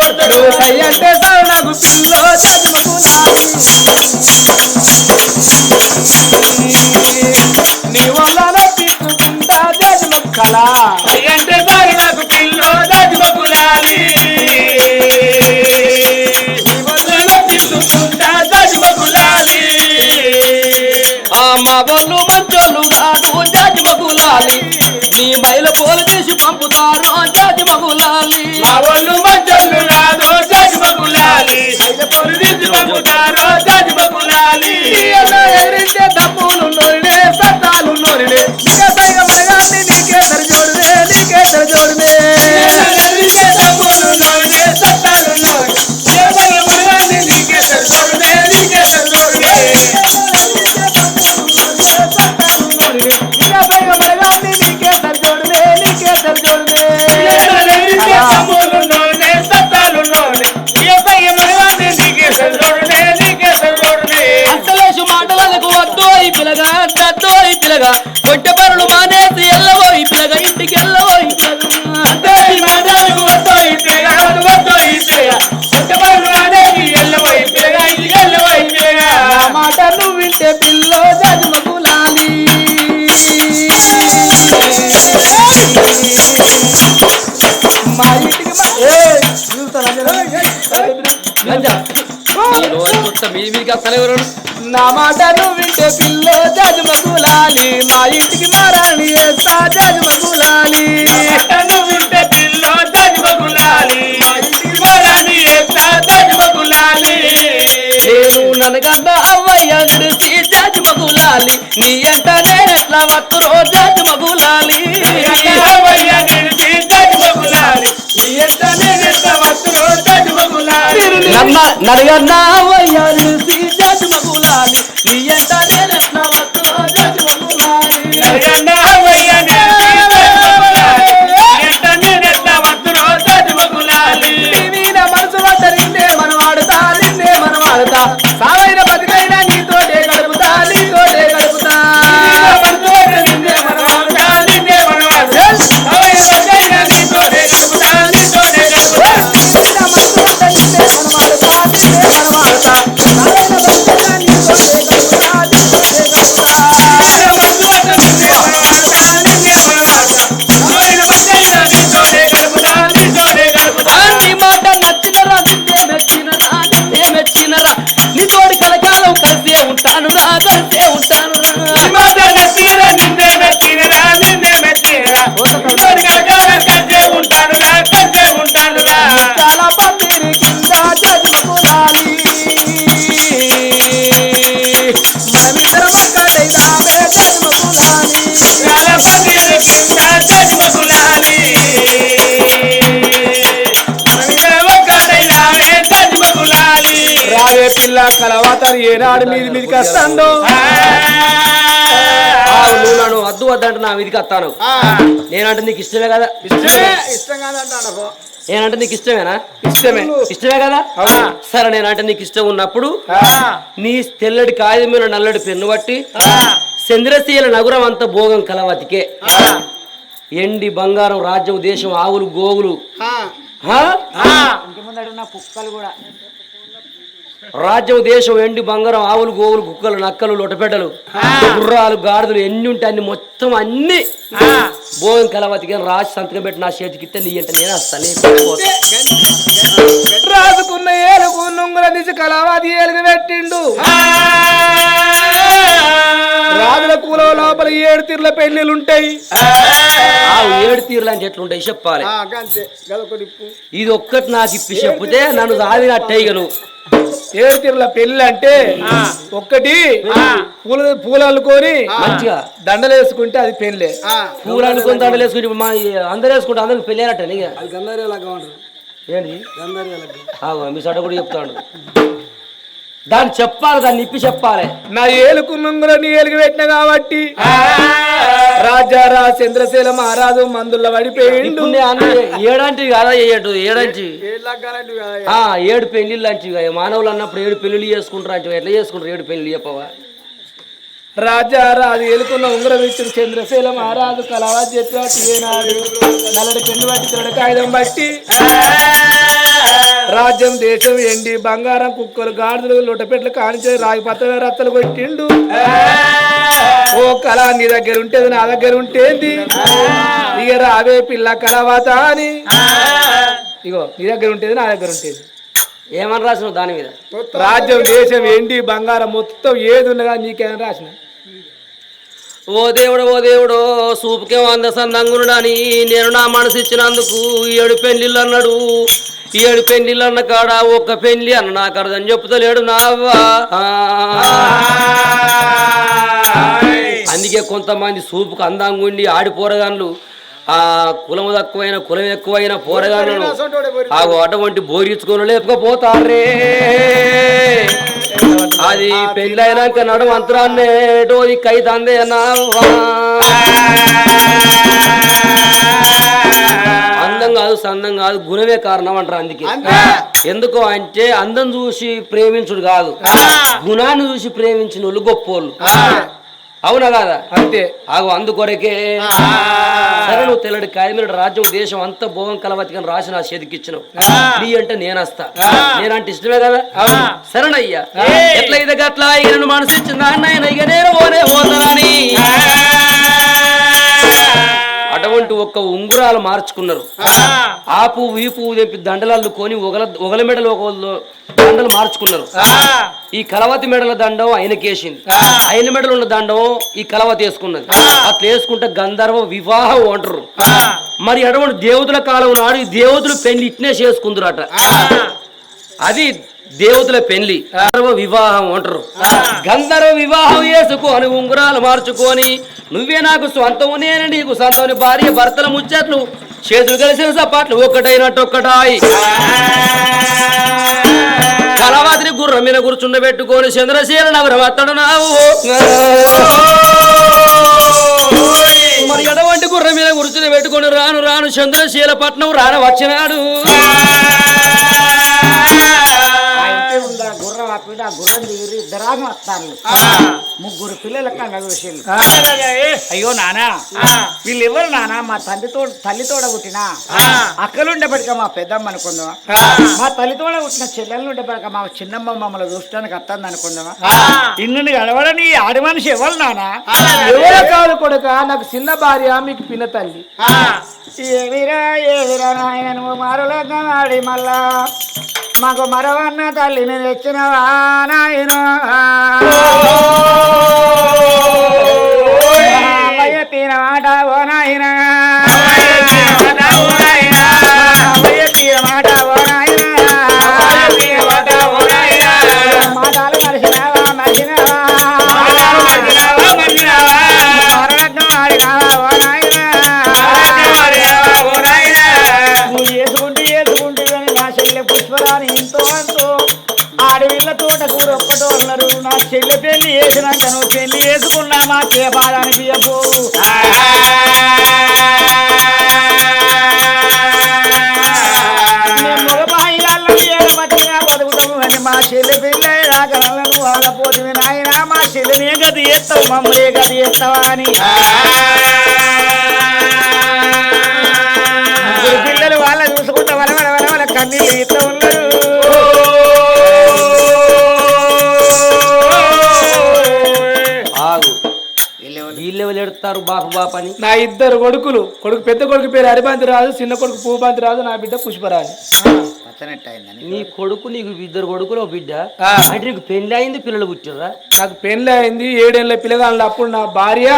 వద్దరు అంటే సార్ నాకు పిల్లో చదువుకులాలి నీ పంపుతారు జాతి మగులాలి. మా వాళ్ళు మధ్యలు రాదో దాచిమకులాలి పొలిసి పంపుతారో దాచిమకులాలి ఎదిరించే డబ్బులు నోరినే సత్తాలు నోరినే మా ఇంటికి మా- ఏయ్, చూస్తారా జరా? గంజా. ఈ రోజు కొత్త మీ అసలు ఎవరు? నా మాట నువ్వు వింటే పిల్లో జగమగులాలి మా ఇంటికి మారాలి వేస్తా జగమగులాలి నేను ననగన్న అవ్వయ్య నిడిసి జాతి మగులాలి నీ ఎంట నేనెట్లా వత్తురో జాతి మగులాలి నన్న ననగన్న అవ్వయ్య నిడిసి జాతి మగులాలి నీ ఎంట ఏనాడు మీది మీదికి నువ్వు నన్ను వద్దు వద్దంటే నా మీదకి వస్తాను. నేనంటే నీకు ఇష్టమే కదా? ఇష్టం కాదంటాడు పో. నేనంటే నీకు ఇష్టమేనా? ఇష్టమే. ఇష్టమే కదా? సరే నేనంటే నీకు ఇష్టం ఉన్నప్పుడు నీ తెల్లటి కాగితం మీద నల్లటి పెన్ను బట్టి చంద్రశీల నగరం అంత భోగం కలవతికే. ఎండి బంగారం రాజ్యం దేశం ఆవులు కుక్కలు కూడా. రాజ్యం దేశం ఎండి బంగారం ఆవులు గోవులు కుక్కలు నక్కలు లొటపెట్టలు గుర్రాలు గాడిదలు ఎన్ని ఉంటాయి అన్ని మొత్తం అన్ని భోగం కలవతికి రాసి సంతకం పెట్టి నా చేతికి ఇస్తే నీ అంటే నేను వస్తాను నేను వెళ్ళిపోతా. రాసుకున్న ఏలుగు నుంగుల తీసి కలవాది ఏలుగు పెట్టిండు. రాజుల కూల లోపల ఏడు తీర్ల పెళ్ళిళ్ళు ఉంటాయి ఏడు తీర్లు అంటే ఎట్లుంటాయి చెప్పాలి. ఇది ఒక్కటి నాకు ఇప్పి చెప్తే నన్ను దావినట్టే ఇక నువ్వు ఏడు తీర్ల పెళ్ళి అంటే ఒక్కటి పూల పూలు అల్లుకొని మంచిగా. దండలు వేసుకుంటే అది పెళ్ళే. ఆ, పూలు అనుకుని దండలు వేసుకుంటే మా అందరు వేసుకుంటే అందరికి గంధారేలాగా ఉంటుంది ఏంటి మీ సట కూడా చెప్తాడు. దాన్ని చెప్పాలి దాన్ని ఇప్పి చెప్పాలి. నా ఏలుకు నుంగుల నీ ఏలుగు పెట్టిన కాబట్టి. రాజారా చంద్రశీల మహారాజు మందుల పడిపోయిండు. ఏడంటివి కాదా ఏడు ఏడంటి? ఏడు పెళ్ళిళ్ళు అంటివి మానవులు అన్నప్పుడు ఏడు పెళ్ళిళ్ళు చేసుకుంటారు అంటే ఎట్లా చేసుకుంటారు? ఏడు పెళ్ళి చెప్పవా? రాజా రాజు ఏలుకున్న ఉంగరం ఇచ్చిన చంద్రశీల మహారాజు కలవా చెప్పాటి ఏనాడు. నల్లడి పెండు బట్టి తెల్లడి కాగితం బట్టి. రాజ్యం దేశం ఎండి బంగారం కుక్కలు గాడిదలు లొట్టపెట్లు కానిచే రాగి పత్ర రత్తలు కొట్టిండు. ఓ కళ నీ దగ్గర ఉంటేది నా దగ్గర ఉంటేంది ఇక రావే పిల్ల కలవాత అని ఇగో నీ దగ్గర ఉంటేది నా దగ్గర ఉంటేది ఏమని రాసినావు దాని మీద? రాజ్యం దేశం ఎండి బంగారం మొత్తం ఏది ఉన్నదా నీకేమైనా రాసిన? ఓ దేవుడు ఓ దేవుడు సూపుకే వంద సందంగునుడని నేను నా మనసు ఇచ్చినందుకు ఈ ఏడు పెళ్ళిళ్ళు అన్నాడు. ఈ ఏడు పెళ్ళిళ్ళు అన్న కాడ ఒక్క పెళ్ళి అన్న నాకు అర్థం చెప్తలేడు నావ్వా. అందుకే కొంతమంది సూపుకు అందంగా ఉండి ఆడి పోరగాన్లు ఆ కులం తక్కువైన కులం ఎక్కువైన పోరగాన్లను ఆ అటువంటి బోరించుకొని లేపకపోతారే. అది పెళ్ళైనాక నడుము అంతరాన్నేటో ఈ కైతందే నావ్వా అందం కాదు సందం కాదు గుణమే కారణం అంటారు అందుకే. ఎందుకు అంటే అందం చూసి ప్రేమించుడు కాదు. గుణాన్ని చూసి ప్రేమించిన వాళ్ళు గొప్పోళ్ళు. అవునా కాదా? అంతే. ఆగు అందుకొరకే నువ్వు తెల్లడి కాయమిరడు రాజ్యం దేశం అంతా భోగం కలవతికని రాసి నా చేతికి ఇచ్చినావు నీ అంటే నేనస్తా. నేనంటే ఇష్టమే కదా? సరేనయ్యా ఎట్లయితే గట్లా ఇక నన్ను మనసు ఇచ్చిందా అన్నయ్య ఇక నేను పోతానని అటువంటి ఒక్క ఉంగురాలు మార్చుకున్నారు. ఆ పువ్వు ఈ పువ్వు తెంపి దండలు అల్లుకొని ఒకల ఒకల మెడలు ఒక దండలు మార్చుకున్నారు. ఈ కలవతి మెడల దండం ఆయనకేసింది ఆయన మెడలు ఉన్న దండం ఈ కలవతి వేసుకున్నది. అట్లా వేసుకుంటే గంధర్వ వివాహం అంటారు మరి అటువంటి దేవతల కాలం నాడు ఈ దేవతలు పెళ్ళి ఇట్నే చేసుకుందరట. అది దేవతల పెళ్ళి గంధర్వ వివాహం అంటారు. గంధర్వ వివాహం చేసుకొని ఉంగరాలు మార్చుకొని నువ్వే నాకు స్వంతము నేను నీకు సొంతం భార్య భర్తల ముచ్చట్లు చేతులు కలిసిన సపాట్లు ఒక్కటైనట్టు ఒక్కటాయి కలవాతిని గుర్రం మీద కూర్చుండబెట్టుకొని చంద్రశీల నగరం అత్తడు నావు మరి ఎడవంటి గుర్రం మీద కూర్చుని పెట్టుకొని రాను రాను చంద్రశీల పట్నం రాన వచ్చినాడు గుర్రం ఆపిడ ఆ గుర్రం దిగిరి ఇద్దరాని వస్తాను ముగ్గురు పిల్లల కన్నా చూసిండు అయ్యో నానా వీళ్ళు ఎవరు నానా? మా తండ్రితో తల్లితోడ పుట్టిన. అక్కలుండేపటిక మా పెద్దమ్మ అనుకుందామా? మా తల్లితోడ పుట్టిన చెల్లెలు ఉండేపటిక మా చిన్నమ్మ మమ్మల్ని చూడటానికి వస్తుంది అనుకుందామా? ఇన్ను గడవడని ఆడి మనిషి ఎవరు నానా? ఎవరో కాదు కొడుక నాకు చిన్న భార్య మీకు పిన్న తల్లి. ఏవిరా ఏవిరా నాయన నువ్వు ఆడి మళ్ళా? మాకు మరవన్న తల్లిని తెచ్చినవా నాయన? తీన మాట ఓ నాయన? తోట కూర ఒక్కటో అన్నాడు నా చెల్లె పెళ్ళి వేసినాక నువ్వు పెళ్ళి వేసుకున్నా మా చేపాలని బియ్యపు మా చెల్లె అయినాక నాయన చెల్లెని ఏ గది చేస్తావు మమ్మల్ని ఏ గది చేస్తావా అని. బాపు అని. నా ఇద్దరు కొడుకులు కొడుకు పెద్ద కొడుకు పేరు హరిబంతి రాజు చిన్న కొడుకు పూబంతి రాజు నా బిడ్డ పుష్పరాజు. నీ కొడుకు నీకు ఇద్దరు కొడుకులు ఒక బిడ్డ. అంటే నీకు పెళ్ళి అయింది పిల్లలు పుట్టిర్రా? నాకు పెళ్ళి అయింది ఏడేళ్ళ పిల్లగాళ్ళు అప్పుడు నా భార్య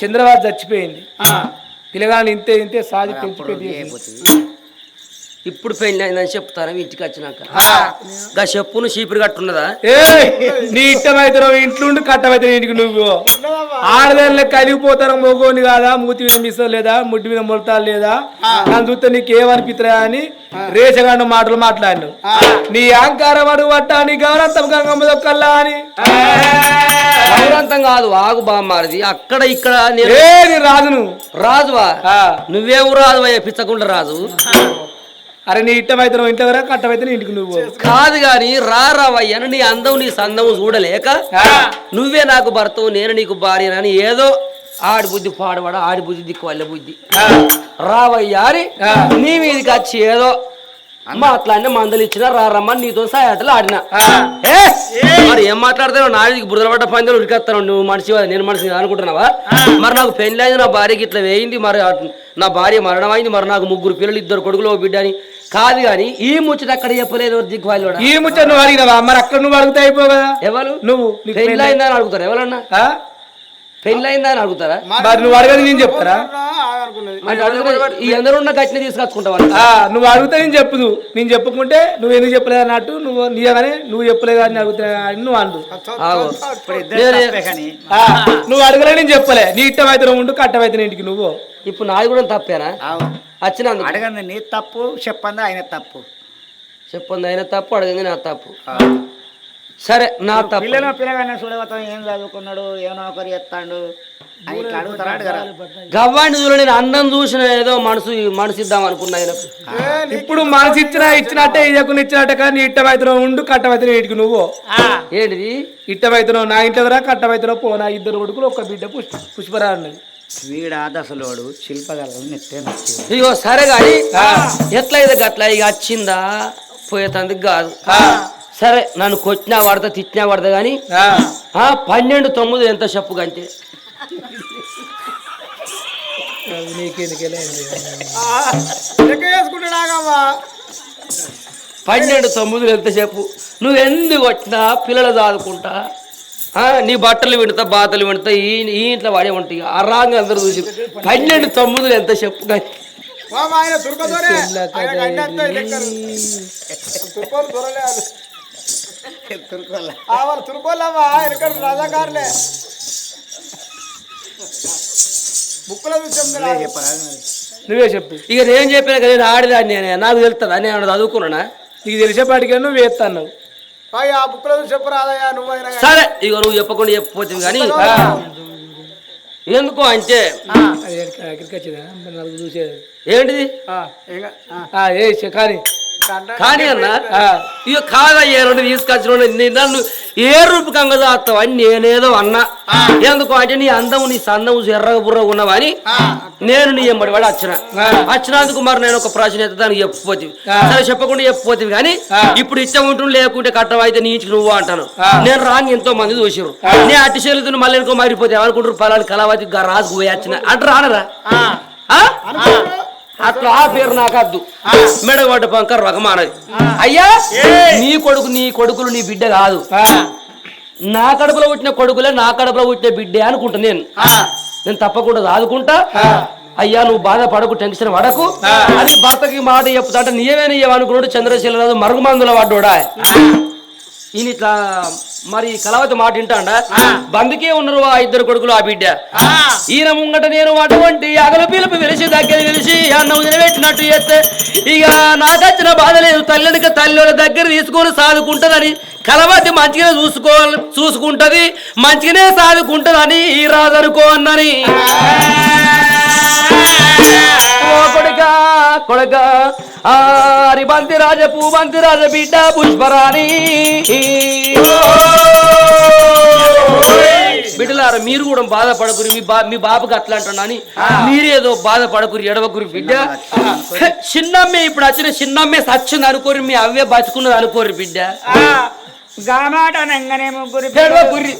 చంద్రబాబు చచ్చిపోయింది. పిల్లగాళ్ళు ఇంతే ఇంతే పెద్ద ఇప్పుడు పెళ్ళి అయిందని చెప్తారా ఇంటికి వచ్చినాక? గా చెప్పును చీపురు కట్టున్నదా? ఏ నీ ఇష్టమైతే ఇంట్లుండి కట్టమైతే ఇంటికి నువ్వు. ఆడదానిలో కలిగిపోతాను మోగోని కాదా? మూతి మీద మిసం లేదా? ముడ్డి మీద మొలతాలు లేదా? నన్ను చూస్తే నీకు ఏమనిపిస్తున్నా అని రేచగాండ మాటలు మాట్లాడు నీ అహంకారం అడుగు పట్టా నీ గౌరవం గంగమ్మ దొక్కల్లా అని గౌరవంతం కాదు ఆగు బామ్మారిది. అక్కడ ఇక్కడ రాజును? రాజువా. నువ్వేం రాజు అయ్యా పిచ్చకుండా రాజు. అరే నీ ఇష్టమైతే నువ్వు ఇంట్లో వరకు ఇంటికి నువ్వు కాదు గాని రావయ్యను నీ అందం నీ సందం చూడలేక. నువ్వే నాకు భర్తవు నేను నీకు భార్యనని ఏదో ఆడి బుద్ధి పాడవాడ ఆడి బుద్ధి దిక్కు వాళ్ళ బుద్ధి ఆ. రావయ్యా అని ఆ. నీ మీదకి వచ్చి ఏదో మాట్లాడిన మందలు ఇచ్చిన రారమ్మని నీతో సాయటలు ఆడిన? మరి ఏం మాట్లాడతావు? నా ఇది బురదల పడ్డ పందెలు ఉరికేస్తాను నువ్వు మనిషి నేను మనిషి అనుకుంటున్నావా? మరి నాకు పెళ్ళి అయింది నా భార్యకి ఇట్లా వేయింది మరి నా భార్య మరణం అయింది మరి నాకు ముగ్గురు పిల్లలు ఇద్దరు కొడుకులు బిడ్డ అని. కాదు కానీ ఈ ముచ్చట అక్కడ చెప్పలేదు ఎవరు దిక్కు వాళ్ళు ఈ ముచ్చట నువ్వు అడిగినావా? మరి అక్కడ నువ్వు అడిగితే అయిపో కదా. ఎవరు? నువ్వు పెళ్ళి- అయిందా అని అడుగుతారు ఎవరన్నా? ఆ? పెళ్ళి అయిందా అని అడుగుతారా? మరి నువ్వు అడగదు నేను చెప్తారా అంటే ఈ అందరూ ఉన్న గట్టిని తీసుకొచ్చుకుంటావా ఆ, నువ్వు అడిగితే నేను చెప్పుదు నేను చెప్పుకుంటే నువ్వు ఎందుకు చెప్పలేదు అన్నట్టు నువ్వు నీయగానే నువ్వు చెప్పలేదు అని అడుగుతా అని నువ్వు అండు ఆగో. ఇప్పుడు ఇద్దరు నేనే- తప్పే కానీ. ఆ, నువ్వు అడగలే నేను చెప్పలే. నీ ఇష్టం అయితే నువ్వు ఉండు కట్టమైతే ఇంటికి నువ్వు. ఇప్పుడు నాది కూడా తప్పేనా? అవును. వచ్చినందుకు. అడగంది నీ తప్పు చెప్పంది ఆయన తప్పు. చెప్పండి ఆయన తప్పు అడిగింది నా తప్పు. సరే నా తప్పు. పిల్లలు పిల్లగానే చూడవతాం ఏం చదువుకున్నాడు ఏం నౌకరి ఎత్తాడు. అని ఇట్లా అడగరా? గవ్వాడిని చూడ నేను అందం చూసిన ఏదో మనసు మనసు ఇద్దాం అనుకున్నా ఇప్పుడు మనసు ఇచ్చినా ఇచ్చినట్టే ఇదకుండా ఇచ్చినట్టే కానీ నువ్వు ఉండు కట్టమైతే ఇంటికి నువ్వు. ఏంటిది? ఇష్టమైతే నువ్వు నా ఇంట్లో రా కట్టమైతే పో నా ఇద్దరు కొడుకులు ఒక్క బిడ్డ పుష్ప పుష్పరా అన్నది వీడ దశలోడు శిల్పగలలు నెత్తే నచ్చి ఇగో సరే గాని ఎట్లయితే గట్ల ఇక వచ్చిందా? పోయేతందుకు కాదు. సరే నన్ను కొట్టినా పడతా తిట్టినా పడతా గాని ఆ, ఆ పన్నెండు తొమ్మిది ఎంత చెప్పు నీకెందుకెళ్ళే పన్నెండు తొమ్మిది ఎంత చెప్పు? నువ్వు ఎందుకు కొట్టినా పిల్లలు చదువుకుంటా ఆ, నీ బట్టలు విడతా బాతలు విడతా ఈ ఈ ఇంట్లో వాడే ఉంటాయి. ఆ రాంగ్ అందరూ చూసి పన్నెండు తొమ్మిది ఎంత చెప్పు కానీ నువ్వే చెప్పు ఇక నేను చెప్పిన కదా నేను ఆడదాన్ని నేనే. నాకు తెలుస్తుందా? నేను చదువుకున్నానా? నీకు తెలిసేపాటికే నువ్వు వేస్తాను సరే ఇక నువ్వు చెప్పకుండా చెప్పకపోతే కానీ ఎందుకు అంటే? అది ఎక్కడికి వచ్చిందా? మరి నలుగురు చూసేది. ఏంటిది? ఏ కానీ కానీ అన్న ఇక కాదయ్యా రెండు తీసుకొచ్చిన నన్ను ఏ రూపకంగా చేస్తావు అని నేనేదో అన్నా. ఎందుకు అంటే నీ అందం నీ సందం ఎర్రగా బుర్రగా ఉన్నావని నేను నీ ఎంబడి వాడు వచ్చిన వచ్చినందుకు మరి నేను ఒక ప్రశ్న దానికి చెప్పపోతే సరే చెప్పకుండా చెప్పపోతే కానీ ఇప్పుడు ఇష్టం ఉంటుంది లేకుంటే కట్టం అయితే నీ ఇంటికి నువ్వు అంటాను. నేను రాని ఎంతో మంది చూసారు నేను అట్టి చెల్లుతున్న మళ్ళీ ఇంకో మారిపోతే ఏమనుకుంటారు పలాని కళావతి రాజుకు పోయి వచ్చిన అంటే రానరా? ఆ? అట్లా ఆ పేరు నాకు వద్దు మెడగొడ్డ పంకర్ రకమానది అయ్యా నీ కొడుకు నీ కొడుకులు నీ బిడ్డ కాదు. నా కడుపులో పుట్టిన కొడుకులే నా కడుపులో పుట్టిన బిడ్డే అనుకుంటా నేను. నేను తప్పకుండా చదువుకుంటా అయ్యా నువ్వు బాధపడకు టెన్షన్ పడకు. అని భర్తకి మాట చెప్తా అంటే నీవేనా ఇవ్వనుకున్నాడు చంద్రశీలరాజు మరుగుమందుల పడ్డోడా ఈయన ఇట్లా మరి కలవతి మాట వింటాండా? బందుకే ఉన్నారు ఆ ఇద్దరు కొడుకులు ఆ బిడ్డ. ఈయన ముంగట నేను అటువంటి అగలు పిలుపు వెలిసి దగ్గర వెలిసి అన్నం నిలబెట్టినట్టు చేస్తే ఇక నాకచ్చిన బాధ లేదు. తల్లికి తల్లి దగ్గర తీసుకొని సాదుకుంటదని కలవతి మంచిగానే చూసుకో చూసుకుంటది. మంచిగానే సాదుకుంటదని ఈ రాదనుకో అన్నని. ఓ కొడుక కొడుక ఆ హరిబంతి రాజ పూబంతి రాజ బిడ్డ పుష్పరాణి. బిడ్డలారా మీరు కూడా బాధపడకురి మీ బా మీ బాబుకి అట్లా అంటున్నాని మీరేదో బాధపడకురి ఎడవకురి బిడ్డ. చిన్నమ్మే ఇప్పుడు వచ్చిన చిన్నమ్మే సచ్చింది అనుకోరి మీ అవే బతుకున్నది అనుకోరి బిడ్డ. ఎడవకుర్రి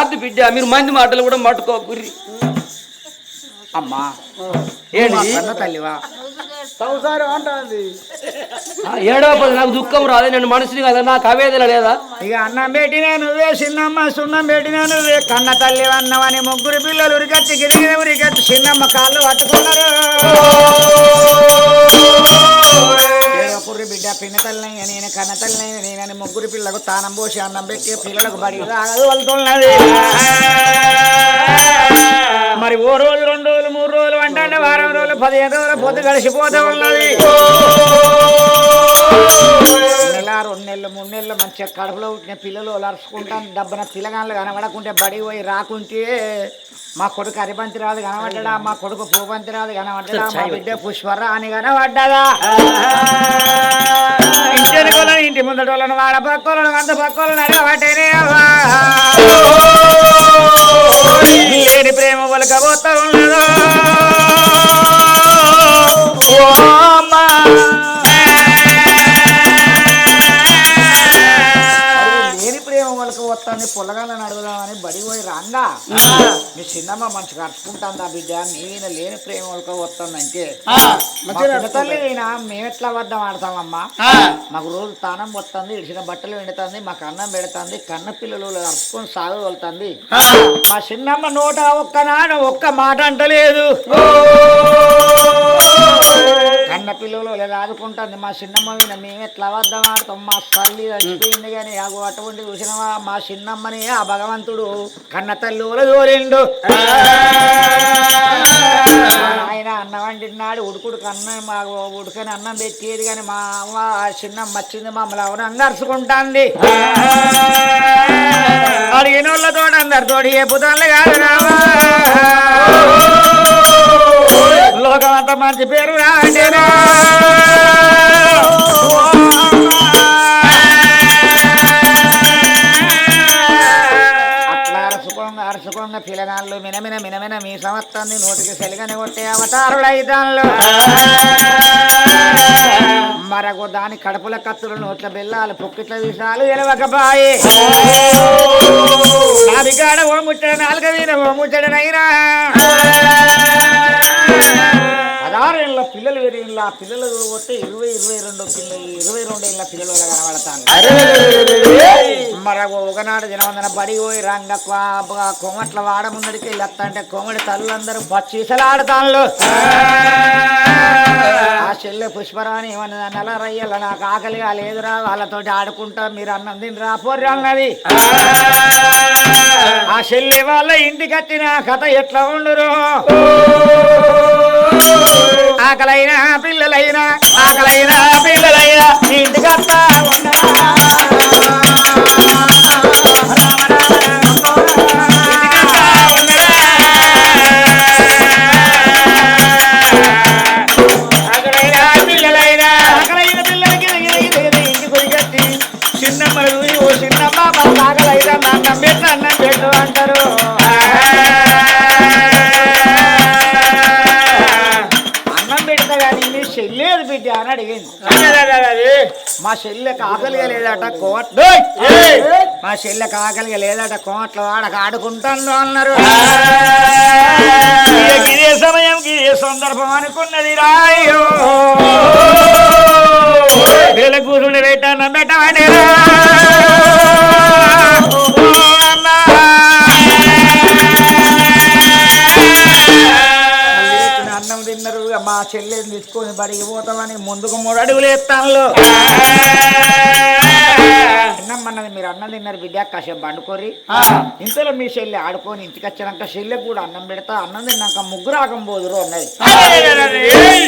అద్దు బిడ్డ మీరు మంది మాటలు కూడా మట్టుకోకుర్రి అమ్మా. ఏంటి? తల్లివా? సంసారం అంటుంది ఏడవ పది నాకు దుఃఖం రాదు నేను మనిషిని కదా నాకు అవేదన లేదా? ఇక అన్నం పెట్టినా నువ్వే చిన్నమ్మ సున్నం పెట్టినా నువ్వే. కన్న తల్లి అన్నవని ముగ్గురు పిల్లలు ఉరికచ్చి గిరిగిన ఉరికచ్చి చిన్నమ్మ కాళ్ళు పట్టుకున్నారు. కుర్రి బిడ్డ పిన్న నేను కన్న నేనని ముగ్గురు పిల్లకు తానం పోసి అన్నం పెట్టి పిల్లలకు బడి వెళ్తున్నది మరి ఓ రోజు రెండు రోజులు మూడు రోజులు అంటే వారం రోజులు పదిహేను రోజులు పొద్దు గడిచిపోతూ ఉన్నది. నెల రెండు నెలలు మూడు నెలలు మంచిగా కడుపులో పుట్టిన పిల్లలు అరుచుకుంటాను డబ్బున పిల్లగాళ్ళు కనబడకుంటే బడి పోయి రాకుంటే మా కొడుకు అరిబంతి రాదు కనబడ్డా మా కొడుకు పూబంతి రాదు కనబడ్డా మా బిడ్డ పుష్పరా అని కనబడ్డదా? వాళ్ళని ఇంటి ముందట వాళ్ళని వాడ పక్కలను వంద పక్కలను అడగబట్టేనే. లేని ప్రేమ వలకపోతా ఉన్నదో లేని ప్రేమ పొలగాలని అడుగుదామని బడి పోయి రాంగా మీ చిన్నమ్మ మంచిగా అరుచుకుంటాందా బిడ్డ? నేను లేని ప్రేమ వాళ్ళకి వస్తుందంటే తల్లి మేము ఎట్లా వద్దాం ఆడతామమ్మా? మాకు రోజు తానం వస్తుంది ఇడిచిన బట్టలు ఎండుతుంది మాకు అన్నం పెడుతుంది కన్న పిల్లలు అరుచుకొని సాగు వెళ్తుంది మా చిన్నమ్మ నోట ఒక్కనాడు ఒక్క మాట అంటలేదు. కన్న పిల్లలు ఇలా ఆదుకుంటుంది. మా చిన్నమ్మ మీద మేము ఎట్లా వద్దాం ఆడతాం? మా తల్లి చచ్చిపోయింది కానీ అటువంటి చూసినవా? మా చిన్నమ్మని ఆ భగవంతుడు కన్న తల్లి దోరిండు ఆయన అన్నం వండినాడు ఉడుకుడు కన్న మా ఉడుకని అన్నం పెట్టేది కానీ మా అమ్మ ఆ చిన్నమ్మ వచ్చింది మమ్మల్ని ఎవరు అందరుచుకుంటాంది అడిగిన వాళ్ళతో అందరితో ఏ పుతాన్లు కాదు రావా లోకం అంత మంచి పేరు రాండిరా ఉన్న పిలనాళ్ళు మినమిన మినమిన మీ సంవత్సరాన్ని నోటికి సెలిగని కొట్టే అవతారుడు మరొక దాని కడుపుల కత్తులు నోట్ల బెల్లాలు పొక్కిట్ల విషాలు ఎలవకపాయి. నాదిగాడ ఓ ముచ్చట నాలుగవీన ఓ ముచ్చడనైనా పదహారు ఏళ్ళ పిల్లలు పెరిగిన ఆ పిల్లలు వస్తే ఇరవై ఇరవై రెండు పిల్లలు ఇరవై రెండు ఏళ్ళ పిల్లలు కనబడతాను మరొక ఒకనాడు జనవందన బడి పోయి రంగ కొమట్ల వాడ ముందడికి వెళ్ళొస్తా అంటే కొమడి తల్లులందరూ పచ్చీసలాడతాను ఆ చెల్లె పుష్పరాణి ఏమన్నది? నల్ల రయ్యల నాకు ఆకలిగా లేదురా వాళ్ళతోటి ఆడుకుంటా మీరు అన్నం తిని రాపోర్రి అన్నది. ఆ చెల్లె వాళ్ళ ఇంటికి వచ్చిన కథ ఎట్లా ఉండురు? ఆకలైనా పిల్లలైనా ఆకలైనా పిల్లలైనా ఇంటికి వస్తా చెల్లెకి ఆకలిగా లేదట కోట్ మా చెల్లెకి ఆకలిగా లేదట కోట్ల వాడక ఆడుకుంటాను అన్నారు. ఇదే సమయం ఇదే సందర్భం అనుకున్నది రాయో. కూతుడు పెట్టాను పెట్టమండి చెల్లెని తీసుకొని బడికి పోతామని ముందుకు మూడు అడుగులు ఎత్తాను రమ్మన్నది మీరు అన్నం తిన్నారు బిడ్డ కాసేపు పండుకోరి ఇంతలో మీ చెల్లి ఆడుకొని ఇంటికి వచ్చినాక చెల్లెకి కూడా అన్నం పెడతా అన్నం తిన్నాక ముగ్గురు ఆకం పోదురు అన్నది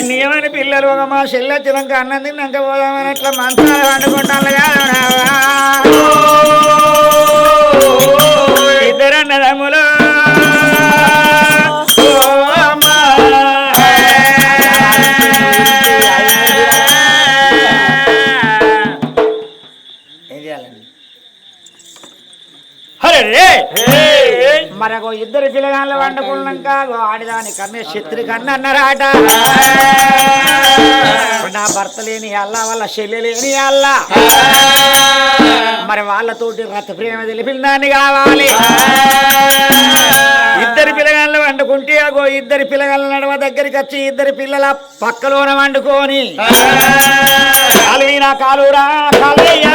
నేమని పిల్లలు ఒక మా చెల్లి వచ్చినాక అన్నం తిన్నాక పోదామని అట్లా మంచాలు వండుకుంటాను ఇద్దరు మరొక ఇద్దరు పిల్లగాళ్ళు వండుకున్నాక ఆడిదాని కన్నే శత్రు కన్ను అన్నారాట నా భర్త లేని అల్లా వాళ్ళ చెల్లె లేని అల్లా. మరి వాళ్ళతోటి రథ ప్రేమ తెలిపిన దాన్ని కావాలి. ఇద్దరు పిల్లగాళ్ళు వండుకుంటే అగో ఇద్దరు పిల్లగాళ్ళ నడవ దగ్గరికి వచ్చి ఇద్దరు పిల్లల పక్కలోన వండుకొని. కాలువీనా కాలురా కాలుయ్యా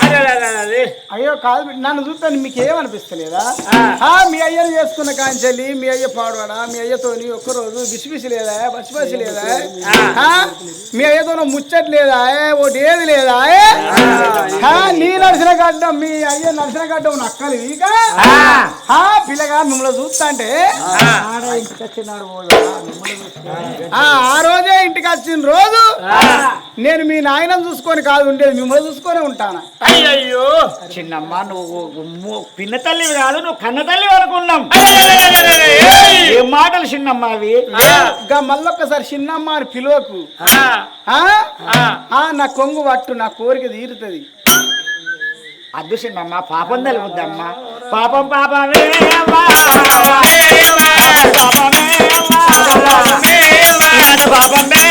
అయ్యో కాదు నన్ను చూస్తాను మీకు ఏమనిపిస్తలేదా? ఆ, మీ అయ్యను చేసుకున్న కాంచెల్లి మీ అయ్య పాడవాడా మీ అయ్యతోని ఒక్కరోజు బిసిబిసి లేదా బసిబసి లేదా మీ అయ్యతో ముచ్చట్ లేదా ఒకటి ఏది లేదా నీ నడిచిన గడ్డం మీ అయ్య నడిచిన గడ్డం నక్కలు ఇక? ఆ, పిల్లగా మిమ్మల్ని చూస్తా అంటే ఇంటికి వచ్చినాడు. ఆ ఆ రోజే ఇంటికి వచ్చిన రోజు నేను మీ నాయనను చూసుకొని కాదు ఉండేది మిమ్మల్ని చూసుకొని ఉంటాను? అయ్యయ్యో. చిన్నమ్మ నువ్వు పిన్నతల్లి పిన్న తల్లి కాదు నువ్వు కన్నతల్లి వరకు ఉన్నాం. ఏ మాటలు చిన్నమ్మ అవి ఇంకా మళ్ళొక్కసారి చిన్నమ్మ అని పిలువకు నా కొంగు పట్టు నా కోరిక తీరుతుంది అద్దు చిన్నమ్మ పాపం తలుగుద్దమ్మా పాపం పాపమే పాపమే పాపమే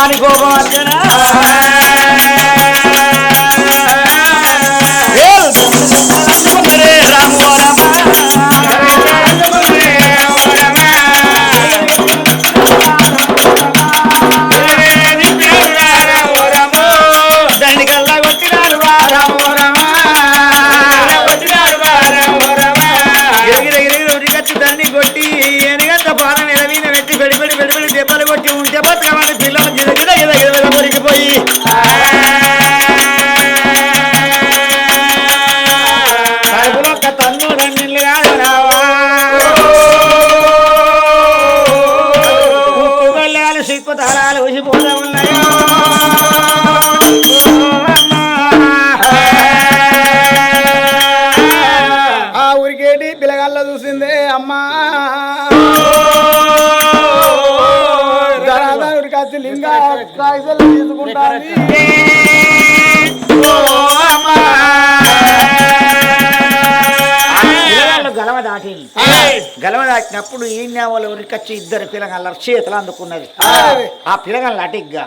పిల్లగాళ్ళకు రారా గలవ దాటింది. గలవ దాటినప్పుడు ఈ వాళ్ళు ఉరికొచ్చి ఇద్దరు పిల్లగాళ్ళ చేతులు అందుకున్నది. ఆ పిల్లగాళ్ళ అటిగ్గా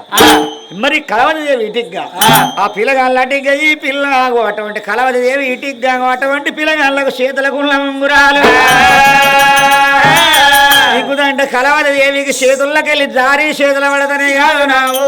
మరి కలవది దేవి ఇటిగ్గా? ఆ. పిల్లగాళ్ళ అటిగ్గా ఈ పిల్ల అటువంటి కలవది దేవి ఇటిగ్గా? అటువంటి పిల్లగాళ్ళకు చేతులకు ఉంగురాలు. దిగుదంటే కలవది దేవికి చేతుల్లోకి వెళ్ళి జారీ చేతుల పడతనే కాదు నావు.